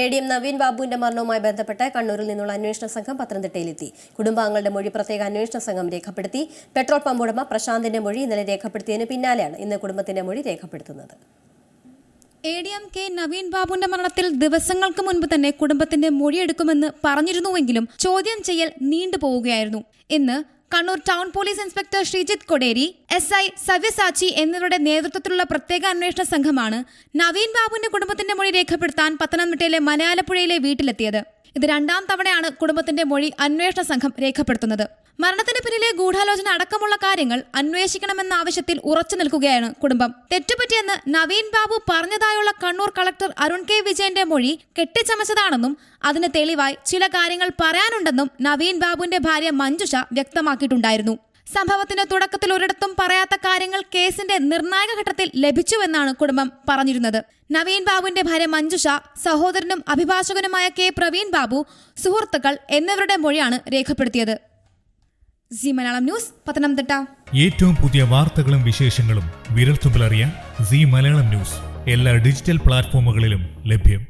A D M Naveen ബാബുവിന്റെ മരണവുമായി ബന്ധപ്പെട്ട് കണ്ണൂരിൽ നിന്നുള്ള അന്വേഷണ സംഘം പത്തനംതിട്ടയിലെത്തി. കുടുംബാംഗങ്ങളുടെ മൊഴി പ്രത്യേക അന്വേഷണ സംഘം രേഖപ്പെടുത്തി. പെട്രോൾ പമ്പ് ഉടമ പ്രശാന്തിന്റെ മൊഴി ഇന്നലെ രേഖപ്പെടുത്തിയതിന് പിന്നാലെയാണ് ഇന്ന് കുടുംബത്തിന്റെ മൊഴി രേഖപ്പെടുത്തുന്നത്. A D M K Naveen ബാബുവിന്റെ മരണത്തിൽ ദിവസങ്ങൾക്ക് മുൻപ് തന്നെ കുടുംബത്തിന്റെ മൊഴിയെടുക്കുമെന്ന് പറഞ്ഞിരുന്നുവെങ്കിലും ചോദ്യം ചെയ്യൽ നീണ്ടുപോവുകയായിരുന്നു. ഇന്ന് Kannur town police inspector Sreejith Kodery S I Savyasachi എന്നിവരുടെ നേതൃത്വത്തിലുള്ള പ്രത്യേക അന്വേഷണ സംഘമാണ് നവീൻ ബാബുവിന്റെ കുടുംബത്തിന്റെ മൊഴി രേഖപ്പെടുത്താൻ പത്തനംതിട്ടയിലെ മലയാലപ്പുഴയിലെ വീട്ടിലെത്തിയത്. ഇത് രണ്ടാം തവണയാണ് കുടുംബത്തിന്റെ മൊഴി അന്വേഷണ സംഘം രേഖപ്പെടുത്തുന്നത്. മരണത്തിന് പിന്നിലെ ഗൂഢാലോചന അടക്കമുള്ള കാര്യങ്ങൾ അന്വേഷിക്കണമെന്ന ആവശ്യത്തിൽ ഉറച്ചു നിൽക്കുകയാണ് കുടുംബം. തെറ്റുപറ്റിയെന്ന് നവീൻ ബാബു പറഞ്ഞതായുള്ള കണ്ണൂർ കളക്ടർ അരുൺ കെ വിജയന്റെ മൊഴി കെട്ടിച്ചമച്ചതാണെന്നും അതിന് തെളിവായി ചില കാര്യങ്ങൾ പറയാനുണ്ടെന്നും നവീൻ ബാബുവിന്റെ ഭാര്യ മഞ്ജുഷ വ്യക്തമാക്കിയിട്ടുണ്ടായിരുന്നു. സംഭവത്തിന്റെ തുടക്കത്തിൽ ഒരിടത്തും പറയാത്ത കാര്യങ്ങൾ കേസിന്റെ നിർണായക ഘട്ടത്തിൽ ലഭിച്ചുവെന്നാണ് കുടുംബം പറഞ്ഞിരുന്നത്. നവീൻ ബാബുവിന്റെ ഭാര്യ മഞ്ജുഷ സഹോദരനും അഭിഭാഷകനുമായ കെ പ്രവീൺ ബാബു സുഹൃത്തുക്കൾ എന്നിവരുടെ മൊഴിയാണ് രേഖപ്പെടുത്തിയത്. C Malayalam news Pathanamthitta. ഏറ്റവും പുതിയ വാർത്തകളും വിശേഷങ്ങളും വിരൽത്തുമ്പിലറിയാൻ സി മലയാളം ന്യൂസ് എല്ലാ ഡിജിറ്റൽ പ്ലാറ്റ്ഫോമുകളിലും ലഭ്യം.